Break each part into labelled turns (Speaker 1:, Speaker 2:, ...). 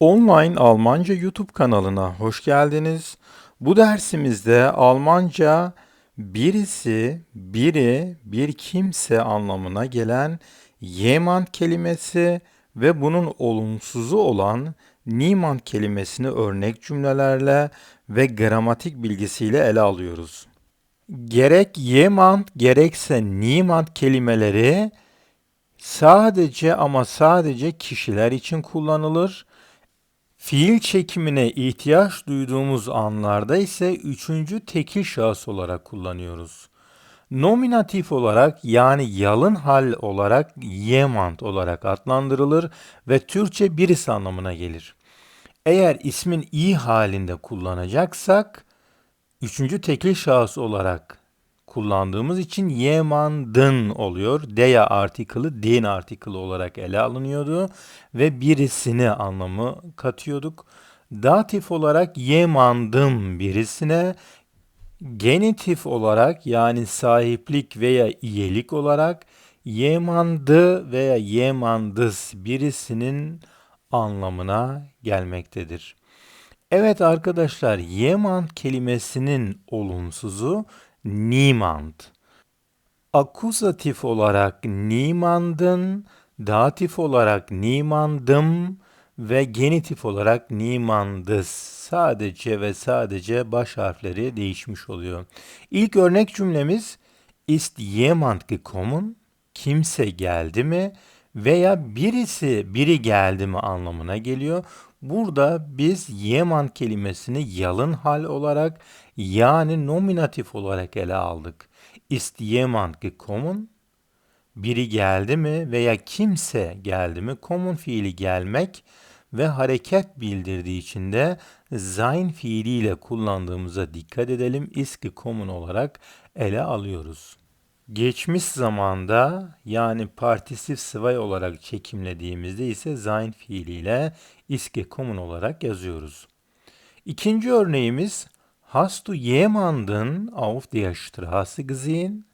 Speaker 1: Online Almanca YouTube kanalına hoş geldiniz. Bu dersimizde Almanca birisi, biri, bir kimse anlamına gelen jemand kelimesi ve bunun olumsuzu olan niemand kelimesini örnek cümlelerle ve gramatik bilgisiyle ele alıyoruz. Gerek jemand gerekse niemand kelimeleri sadece ama sadece kişiler için kullanılır. Fiil çekimine ihtiyaç duyduğumuz anlarda ise üçüncü tekil şahıs olarak kullanıyoruz. Nominatif olarak yani yalın hal olarak jemand olarak adlandırılır ve Türkçe birisi anlamına gelir. Eğer ismin i halinde kullanacaksak üçüncü tekil şahıs olarak kullandığımız için jemandın oluyor. Deya artikılı din artikılı olarak ele alınıyordu ve birisini anlamı katıyorduk. Datif olarak jemandım birisine, genitif olarak yani sahiplik veya iyilik olarak yemandı veya yemandız birisinin anlamına gelmektedir. Evet arkadaşlar, yeman kelimesinin olumsuzu niemand. Akuzatif olarak niemandın, datif olarak niemandım ve genitif olarak niemandız. Sadece ve sadece baş harfleri değişmiş oluyor. İlk örnek cümlemiz ist jemand gekommen? Kimse geldi mi? Veya birisi, biri geldi mi anlamına geliyor. Burada biz yeman kelimesini yalın hal olarak yani nominatif olarak ele aldık. Ist jemand gekommen? Biri geldi mi veya kimse geldi mi? Kommen fiili gelmek ve hareket bildirdiği için de sein fiiliyle kullandığımıza dikkat edelim. Ist gekommen olarak ele alıyoruz. Geçmiş zamanda yani partisif sıvay olarak çekimlediğimizde ise sein fiiliyle ist gekommen olarak yazıyoruz. İkinci örneğimiz Hast du jemanden auf der Straße gesehen?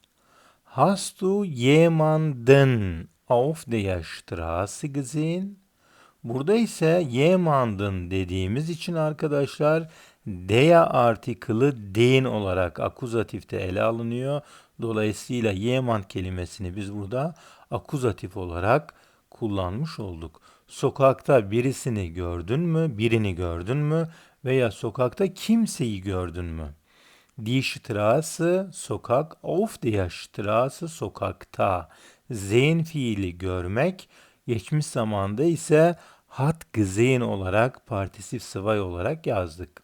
Speaker 1: Hast du jemanden auf der Straße gesehen? Burada ise jemanden dediğimiz için arkadaşlar der artikılı den olarak akuzatifte ele alınıyor. Dolayısıyla jemand kelimesini biz burada akuzatif olarak kullanmış olduk. Sokakta birisini gördün mü, birini gördün mü veya sokakta kimseyi gördün mü? Die Straße, sokak, auf der Straße, sokakta. Sehen fiili görmek, geçmiş zamanda ise hat gesehen olarak partisif sıvay olarak yazdık.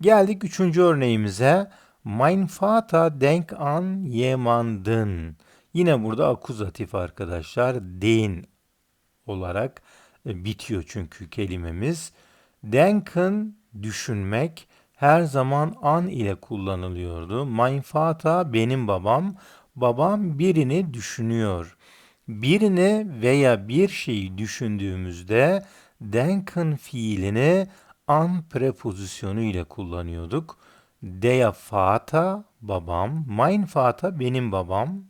Speaker 1: Geldik üçüncü örneğimize. Mein Vater denk an jemanden. Yine burada akuzatif arkadaşlar. Den olarak bitiyor çünkü kelimemiz. Denken düşünmek her zaman an ile kullanılıyordu. Mein Vater benim babam. Babam birini düşünüyor. Birini veya bir şeyi düşündüğümüzde denken fiilini an prepozisyonu ile kullanıyorduk. Der Vater babam, mein Vater benim babam.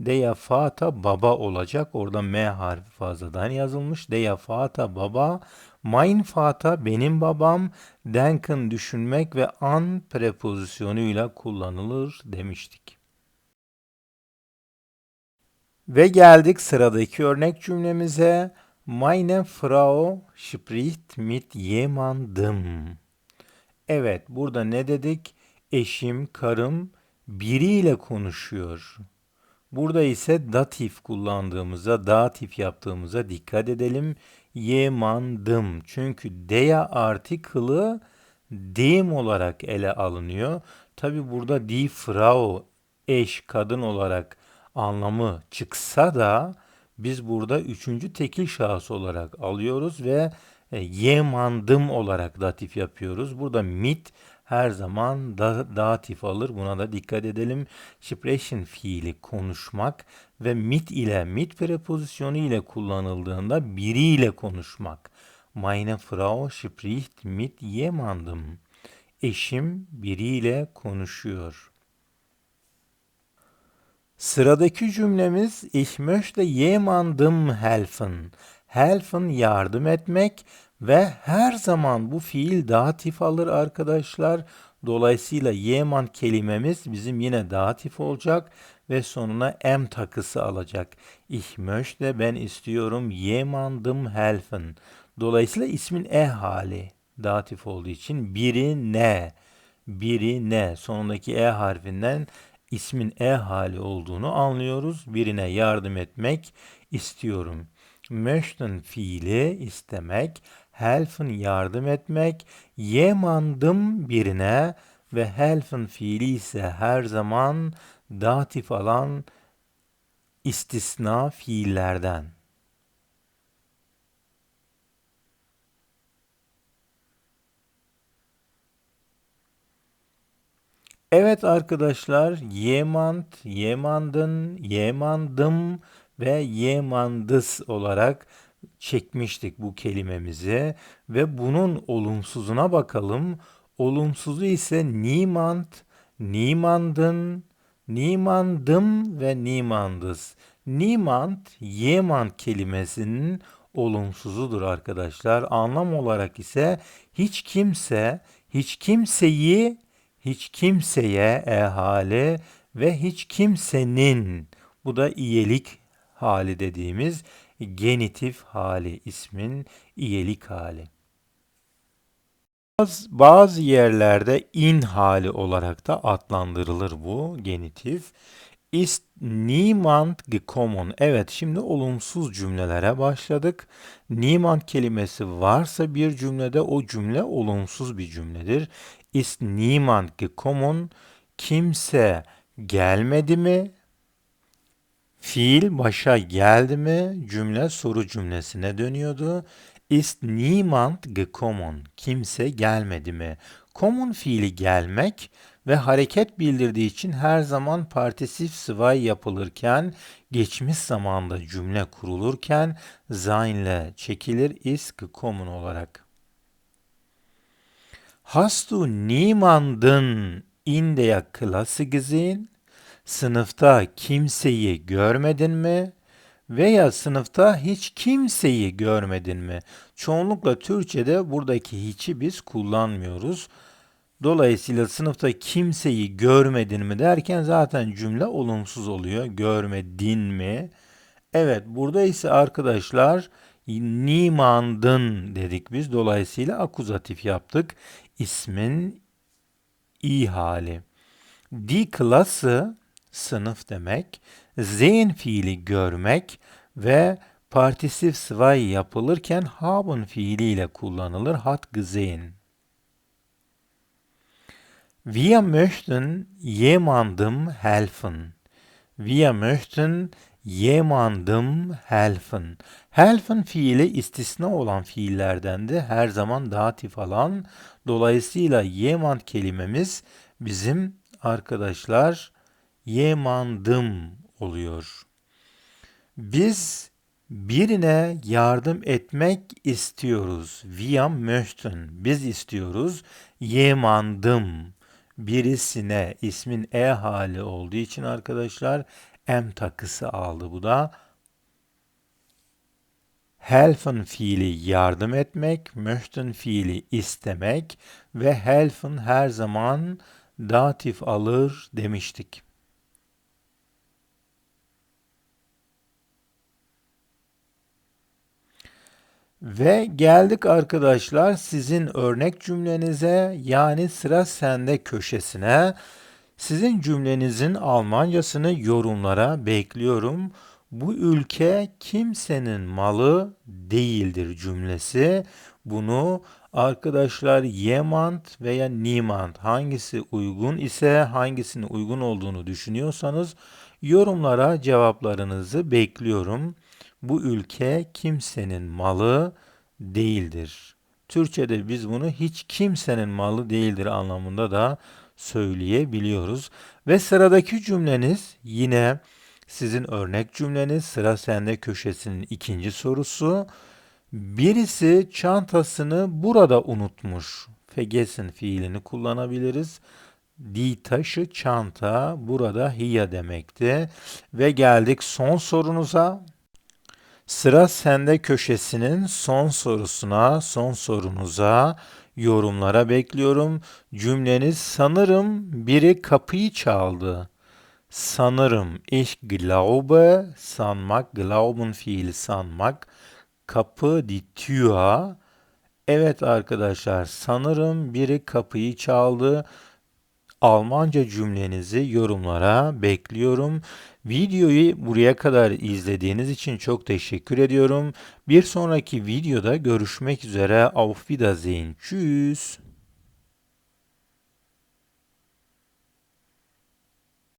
Speaker 1: Der Vater baba olacak. Orada M harfi fazladan yazılmış. Der Vater baba, Vater benim babam. Denken düşünmek ve an prepozisyonuyla kullanılır demiştik. Ve geldik sıradaki örnek cümlemize. Meine Frau spricht mit jemandem. Evet, burada ne dedik? Eşim, karım biriyle konuşuyor. Burada ise datif kullandığımıza, datif yaptığımıza dikkat edelim. Yemandım. Çünkü deya artikılı dem olarak ele alınıyor. Tabi burada die Frau eş, kadın olarak anlamı çıksa da biz burada üçüncü tekil şahıs olarak alıyoruz ve e, yemandım olarak datif yapıyoruz. Burada mit her zaman da, datif alır. Buna da dikkat edelim. Sprechen fiili konuşmak ve mit ile mit prepozisyonu ile kullanıldığında biriyle konuşmak. Meine Frau spricht mit jemandem. Eşim biriyle konuşuyor. Sıradaki cümlemiz Ich möchte jemandem helfen. Helfen yardım etmek ve her zaman bu fiil datif alır arkadaşlar. Dolayısıyla yeman kelimemiz bizim yine datif olacak ve sonuna em takısı alacak. Ich möchte ben istiyorum jemandem helfen. Dolayısıyla ismin e hali datif olduğu için biri ne, biri ne sonundaki e harfinden ismin e hali olduğunu anlıyoruz. Birine yardım etmek istiyorum. Möchten fiili istemek, helfen yardım etmek, jemandem birine ve helfen fiili ise her zaman datif alan istisna fiillerden. Evet arkadaşlar, yemand, yemandın, yemandım ve yemandız olarak çekmiştik bu kelimemizi ve bunun olumsuzuna bakalım. Olumsuzu ise niemand, niemanden, niemandım ve niemandız. Niemand, jemand kelimesinin olumsuzudur arkadaşlar. Anlam olarak ise hiç kimse, hiç kimseyi, hiç kimseye e hali ve hiç kimsenin bu da iyelik hali dediğimiz genitif hali ismin iyelik hali. Bazı, bazı yerlerde in hali olarak da adlandırılır bu genitif. Ist niemand gekommen? Evet, şimdi olumsuz cümlelere başladık. Niemand kelimesi varsa bir cümlede o cümle olumsuz bir cümledir. Ist niemand gekommen? Kimse gelmedi mi? Fiil başa geldi mi? Cümle soru cümlesine dönüyordu. Ist niemand gekommen? Kimse gelmedi mi? Kommen fiili gelmek ve hareket bildirdiği için her zaman partisif sıvay yapılırken, geçmiş zamanda cümle kurulurken sein çekilir ist gekommen olarak. Hast du niemanden in der Klasse gesehen? Sınıfta kimseyi görmedin mi? Veya sınıfta hiç kimseyi görmedin mi? Çoğunlukla Türkçe'de buradaki hiçi biz kullanmıyoruz. Dolayısıyla sınıfta kimseyi görmedin mi derken zaten cümle olumsuz oluyor. Görmedin mi? Evet burada ise arkadaşlar nimandın dedik biz. Dolayısıyla akuzatif yaptık. İsmin i hali. Die Klasse sınıf demek. Sehen fiili görmek ve partisif zwei yapılırken haben fiiliyle kullanılır. Hat gesehen. Wir möchten jemandem helfen. Wir möchten jemandem helfen. Helfen fiili istisna olan fiillerdendi. Her zaman datif alan. Dolayısıyla jemand kelimemiz bizim arkadaşlar yemandım oluyor. Biz birine yardım etmek istiyoruz. Wir möchten. Biz istiyoruz. Yemandım. Birisine ismin e hali olduğu için arkadaşlar em takısı aldı bu da. Helfen fiili yardım etmek, möchten fiili istemek ve helfen her zaman datif alır demiştik. Ve geldik arkadaşlar sizin örnek cümlenize yani sıra sende köşesine. Sizin cümlenizin Almancasını yorumlara bekliyorum. Bu ülke kimsenin malı değildir cümlesi. Bunu arkadaşlar jemand veya niemand hangisi uygun ise hangisinin uygun olduğunu düşünüyorsanız yorumlara cevaplarınızı bekliyorum. Bu ülke kimsenin malı değildir. Türkçe'de biz bunu hiç kimsenin malı değildir anlamında da söyleyebiliyoruz. Ve sıradaki cümleniz yine sizin örnek cümleniz sıra sende köşesinin ikinci sorusu. Birisi çantasını burada unutmuş. Fegesin fiilini kullanabiliriz. Di taşı çanta burada hiya demekti. Ve geldik son sorunuza. Sıra sende köşesinin son sorusuna, son sorunuza yorumlara bekliyorum. Cümleniz sanırım biri kapıyı çaldı. Sanırım ich glaube sanmak, glauben fiili sanmak. Kapı die Tür. Evet arkadaşlar sanırım biri kapıyı çaldı. Almanca cümlenizi yorumlara bekliyorum. Videoyu buraya kadar izlediğiniz için çok teşekkür ediyorum. Bir sonraki videoda görüşmek üzere. Auf Wiedersehen. Tschüss.